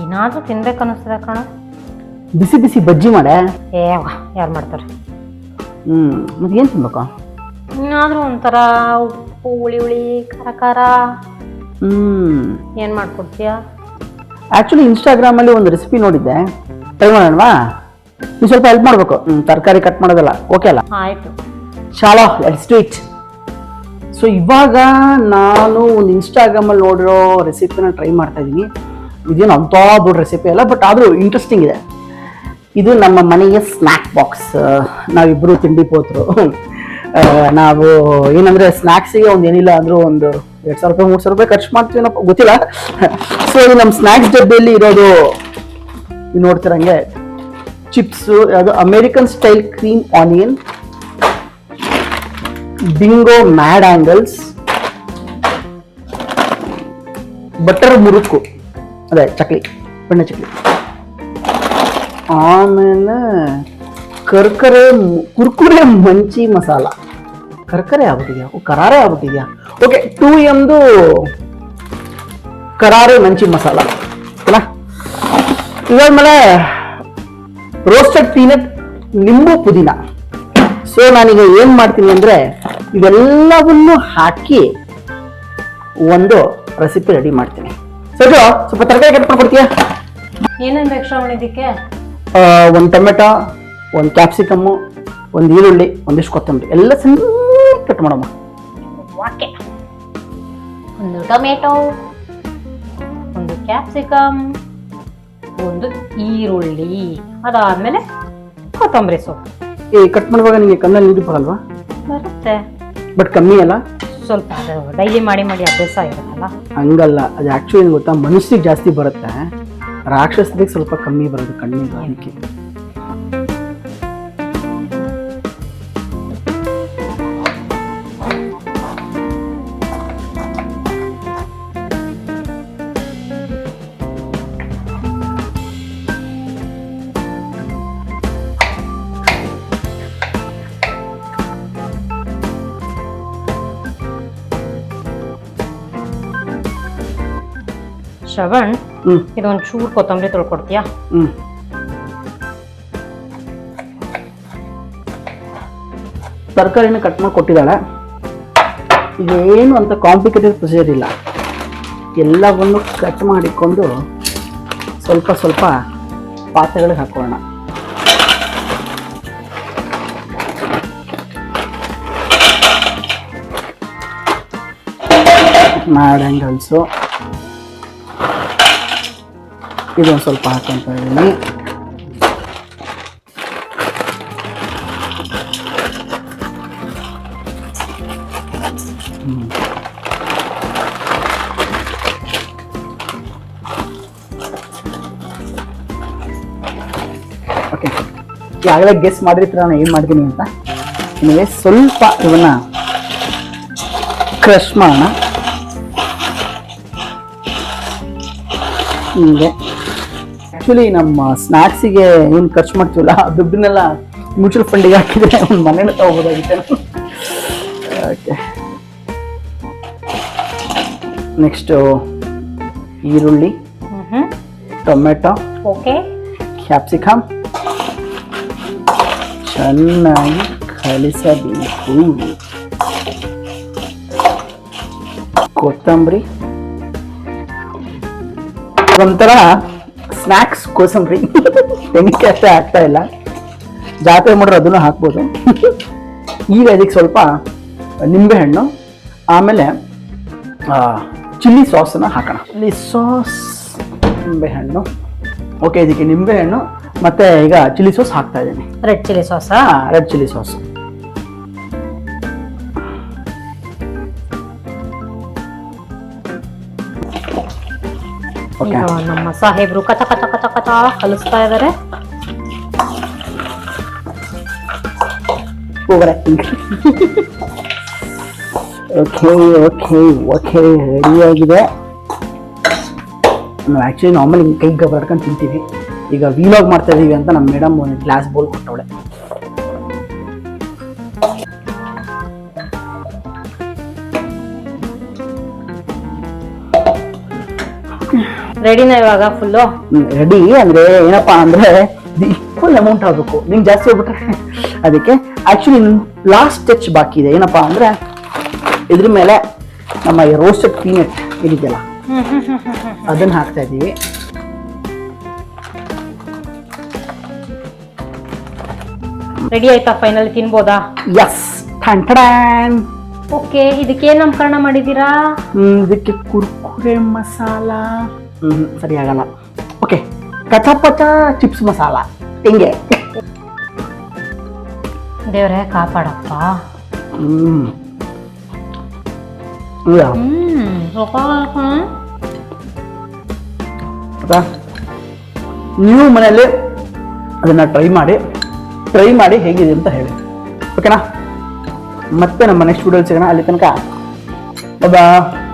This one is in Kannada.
ಏನಾದ್ರೂ ತಿನ್ಬೇಕು ಅನಿಸ್ತದೆ ಕಣ. ಬಿಸಿ ಬಿಸಿ ಬಜ್ಜಿ ಮಾಡೆ? ಏವ ಯಾರು ಮಾಡ್ತಾರೆ? ಹ್ಞೂ ಮತ್ತೆ ಏನು ತಿನ್ಬೇಕು? ಏನಾದ್ರೂ ಒಂಥರ ಉಪ್ಪು ಹುಳಿ ಹುಳಿ ಖಾರ ಖಾರ. ಹ್ಞೂ ಏನು ಮಾಡ್ಕೊಡ್ತೀಯಾ? ಆ್ಯಕ್ಚುಲಿ ಇನ್ಸ್ಟಾಗ್ರಾಮಲ್ಲಿ ಒಂದು ರೆಸಿಪಿ ನೋಡಿದ್ದೆ. ಟ್ರೈ ಮಾಡೋಣವಾ? ನೀವು ಸ್ವಲ್ಪ ಹೆಲ್ಪ್ ಮಾಡಬೇಕು. ತರಕಾರಿ ಕಟ್ ಮಾಡೋದಲ್ಲ ಓಕೆ ಅಲ್ಲ? ಆಯಿತು. ಶಾಲಾ ಲೆಟ್ಸ್ ಡೂ ಇಟ್ ಸೊ ಇವಾಗ ನಾನು ಒಂದು ಇನ್ಸ್ಟಾಗ್ರಾಮಲ್ಲಿ ನೋಡಿರೋ ರೆಸಿಪಿನ ಟ್ರೈ ಮಾಡ್ತಾ ಇದ್ದೀನಿ ಇದೇನು ಅಂಥ ದೊಡ್ಡ ರೆಸಿಪಿ ಅಲ್ಲ ಬಟ್ ಆದರೂ ಇಂಟ್ರೆಸ್ಟಿಂಗ್ ಇದೆ. ಇದು ನಮ್ಮ ಮನೆಯ ಸ್ನ್ಯಾಕ್ ಬಾಕ್ಸ್ ನಾವಿಬ್ಬರು ತಿಂಡಿ ಪೋತರು. ನಾವು ಏನಂದ್ರೆ ಸ್ನ್ಯಾಕ್ಸಿಗೆ ಒಂದು ಏನಿಲ್ಲ ಅಂದರೂ ಒಂದು ಎರಡು ಸಾವಿರ ರೂಪಾಯಿ, ಮೂರು ಸಾವಿರ ರೂಪಾಯಿ ಖರ್ಚು ಮಾಡ್ತೀವಿ ಗೊತ್ತಿಲ್ಲ. ಸೊ ಇದು ನಮ್ಮ ಸ್ನ್ಯಾಕ್ಸ್ ಡಬ್ಬಿಯಲ್ಲಿ ಇರೋದು ನೋಡ್ತಿರಂಗೆ ಚಿಪ್ಸು ಅದು American style cream onion Bingo mad angles butter murukku. ಅದೇ ಚಕ್ಲಿ, ಬೆಣ್ಣೆ ಚಕ್ಲಿ. ಆಮೇಲೆ ಕರ್ಕರೆ ಕುರ್ಕುರೆ ಮಂಚಿ ಮಸಾಲ. ಕರ್ಕರೆ ಆಗ್ಬಿಟ್ಟಿದ್ಯಾ? ಕರಾರೆ ಆಗ್ಬಿಟ್ಟಿದ್ಯಾ? ಓಕೆ ಟೂ ಎಮ್ದು ಕರಾರೆ ಮಂಚಿ ಮಸಾಲ. ಓಕೆನಾ? ಇದಾದ್ಮೇಲೆ ರೋಸ್ಟೆಡ್ ಪೀನಟ್ ನಿಂಬು ಪುದೀನ. ಸೊ ನಾನೀಗ ಏನು ಮಾಡ್ತೀನಿ ಅಂದ್ರೆ ಇವೆಲ್ಲವನ್ನು ಹಾಕಿ ಒಂದು ರೆಸಿಪಿ ರೆಡಿ ಮಾಡ್ತೀನಿ. ಸರಿ ಸ್ವಲ್ಪ ತರಕಾರಿ ಕಟ್ ಮಾಡ್ಕೊಡ್ತೀಯಾ ಏನೇನು ಬೇಕು ಶ್ರವಣ ಇದಕ್ಕೆ? ಒಂದು ಟೊಮೆಟೊ ಒಂದು ಕ್ಯಾಪ್ಸಿಕಮ್ಮು ಒಂದು ಈರುಳ್ಳಿ ಒಂದಿಷ್ಟು ಕೊತ್ತಂಬರಿ. ಎಲ್ಲ ಸಣ್ಣ ಕಟ್ ಮಾಡಮ್ಮ ವಾಕೆ ಒಂದು ಟೊಮೆಟೊ ಒಂದು ಕ್ಯಾಪ್ಸಿಕಮ್ ಒಂದು ಈರುಳ್ಳಿ. ಅದಾದ್ಮೇಲೆ ಕೊತ್ತಂಬರಿ ಸೊಪ್ಪು. ಈ ಕಟ್ ಮಾಡುವಾಗ ನಿಮಗೆ ಕಣ್ಣಲ್ಲಿ ನೀರು ಬರಲ್ವಾ? ಬರುತ್ತೆ. ಬಟ್ ಕಮ್ಮಿ ಅಲ್ಲ? ಸ್ವಲ್ಪ ಡೈಲಿ ಮಾಡಿ ಮಾಡಿ ಅಭ್ಯಾಸ ಇರುತ್ತಲ್ಲ? ಹಂಗಲ್ಲ, ಅದು ಆ್ಯಕ್ಚುಲಿ ಗೊತ್ತಾ ಮನುಷ್ಯರಿಗೆ ಜಾಸ್ತಿ ಬರುತ್ತೆ. ರಾಕ್ಷಸರಿಗೆ ಸ್ವಲ್ಪ ಕಮ್ಮಿ ಬರೋದು ಕಣ್ಣಿಗೆ, ಅದಕ್ಕೆ. ಶ್ರವಣ್ ಹ್ಞೂ ಇದೊಂದು ಚೂರು ಕೊತ್ತಂಬರಿ ತೊಳ್ಕೊಡ್ತೀಯಾ? ಹ್ಞೂ ತರಕಾರಿನ ಕಟ್ ಮಾಡಿ ಕೊಟ್ಟಿದ್ದಾಳೆ. ಇದೇನು ಅಂತ ಕಾಂಪ್ಲಿಕೇಟೆಡ್ ಪ್ರೊಸೀಜರ್ ಇಲ್ಲ. ಎಲ್ಲವನ್ನು ಕಟ್ ಮಾಡಿಕೊಂಡು ಸ್ವಲ್ಪ ಸ್ವಲ್ಪ ಪಾತ್ರೆಗಳಿಗೆ ಹಾಕೋಣ ಮ್ಯಾಡ್ ಇದೊಂದು ಸ್ವಲ್ಪ ಹಾಕೊಂತ ಇದ್ದೀನಿ ಓಕೆ ಯಾವಾಗಲೇ ಗೆಸ್ ಮಾಡಿರ್ತೀರ ನಾನು ಏನು ಮಾಡ್ತೀನಿ ಅಂತ? ನಿಮಗೆ ಸ್ವಲ್ಪ ಇವನ್ನ ಕ್ರಶ್ ಮಾಡೋಣ. ಹಿಂಗೆ ಆ್ಯಕ್ಚುಲಿ ನಮ್ಮ ಸ್ನ್ಯಾಕ್ಸಿಗೆ ಏನು ಖರ್ಚು ಮಾಡ್ತೀವಲ್ಲ ಆ ದುಡ್ಡನ್ನೆಲ್ಲ ಮ್ಯೂಚುವಲ್ ಫಂಡಿಗೆ ಹಾಕಿದ್ರೆ ಒಂದು ಮನೇನ ತಗೋಬೋದಾಗಿತ್ತು ಓಕೆ ನೆಕ್ಸ್ಟು ಈರುಳ್ಳಿ ಟೊಮೆಟೊ ಓಕೆ ಕ್ಯಾಪ್ಸಿಕಮ್ ಚೆನ್ನಾಗಿ ಕಲಿಸಬೇಕು. ಕೊತ್ತಂಬರಿ. ಒಂಥರ ಸ್ನ್ಯಾಕ್ಸ್ ಕೋಸಂಬರಿ. ತೆಂಗಿನಕಾಯಿ ಅಷ್ಟೇ ಆಗ್ತಾ ಇಲ್ಲ. ಜಾತ್ರೆ ಮಾಡಿದ್ರೆ ಅದನ್ನು ಹಾಕ್ಬೋದು. ಈಗ ಇದಕ್ಕೆ ಸ್ವಲ್ಪ ನಿಂಬೆಹಣ್ಣು ಆಮೇಲೆ ಚಿಲ್ಲಿ ಸಾಸನ್ನು ಹಾಕೋಣ. ಚಿಲ್ಲಿ ಸಾಸ್ ನಿಂಬೆಹಣ್ಣು ಓಕೆ ಇದಕ್ಕೆ ನಿಂಬೆಹಣ್ಣು ಮತ್ತು ಈಗ ಚಿಲ್ಲಿ ಸಾಸ್ ಹಾಕ್ತಾ ಇದ್ದೀನಿ. ರೆಡ್ ಚಿಲ್ಲಿ ಸಾಸಾ ರೆಡ್ ಚಿಲ್ಲಿ ಸಾಸ್ ಈಗ ನಮ್ಮ ಸಾಹೇಬ್ರು ಕಥ ಕಥ ಕಥ ಕಥ ಕಲಿಸ್ತಾ ಆಕ್ಟಿಂಗ್ ಓಕೆ ಓಕೆ ಓಕೆ ರೆಡಿಯಾಗಿದೆ ನಾವು ಆ್ಯಕ್ಚುಲಿ ನಾರ್ಮಲ್ ಹಿಂಗೆ ಕೈಗೆ ಬರ್ಕೊಂಡು ತಿಂತೀವಿ. ಈಗ ವೀಲಾಗ್ ಮಾಡ್ತಾ ಇದೀವಿ ಅಂತ ನಮ್ಮ ಮೇಡಮ್ ಒಂದು ಗ್ಲಾಸ್ ಬೋಲ್ ಕೊಟ್ಟವಳೆ. ರೆಡಿನ ಇವಾಗ ಫುಲ್ಲು ರೆಡಿ ಅಂದ್ರೆ ಏನಪ್ಪಾ ಅಂದ್ರೆ ಫುಲ್ ಅಮೌಂಟ್ ಆಗಬೇಕು. ನಿಂಗೆ ಜಾಸ್ತಿ ಹೋಗ್ಬಿಟ್ರೆ ಅದಕ್ಕೆ ಆಕ್ಚುಲಿ ಲಾಸ್ಟ್ ಟಚ್ ಬಾಕಿ ಇದೆ. ಏನಪ್ಪಾ ಅಂದ್ರೆ ಇದ್ರ ಮೇಲೆ ನಮ್ಮ ರೋಸ್ಟೆಡ್ ಪೀನಟ್ ಇದೆಯಲ್ಲ ಅದನ್ನ ಹಾಕ್ತಾ ಇದೀವಿ ರೆಡಿ ಆಯ್ತಾ ಫೈನಲ್ ತಿನ್ಬೋದಾ? Yes tada. ಓಕೆ ಇದಕ್ಕೆ ನಾಮಕರಣ ಮಾಡಿದ್ದೀರಾ ಇದಕ್ಕೆ ಕುರ್ಕುರೆ ಮಸಾಲ. ಹ್ಮ್ ಸರಿ ಆಗಲ್ಲ ಓಕೆ ಕಚಪಚ ಚಿಪ್ಸ್ ಮಸಾಲ. ಹಿಂಗೆ? ದೇವ್ರೆ ಕಾಪಾಡಪ್ಪ? ನೀವು ಮನೆಯಲ್ಲಿ ಅದನ್ನ ಟ್ರೈ ಮಾಡಿ ಟ್ರೈ ಮಾಡಿ ಹೇಗಿದೆ ಅಂತ ಹೇಳಿ. ಓಕೆನಾ ಮತ್ತೆ ನಮ್ಮ ನೆಕ್ಸ್ಟ್ ವಿಡಿಯೋ ಸಿಗೋಣ. ಅಲ್ಲಿ ತನಕ ಬಾಯ್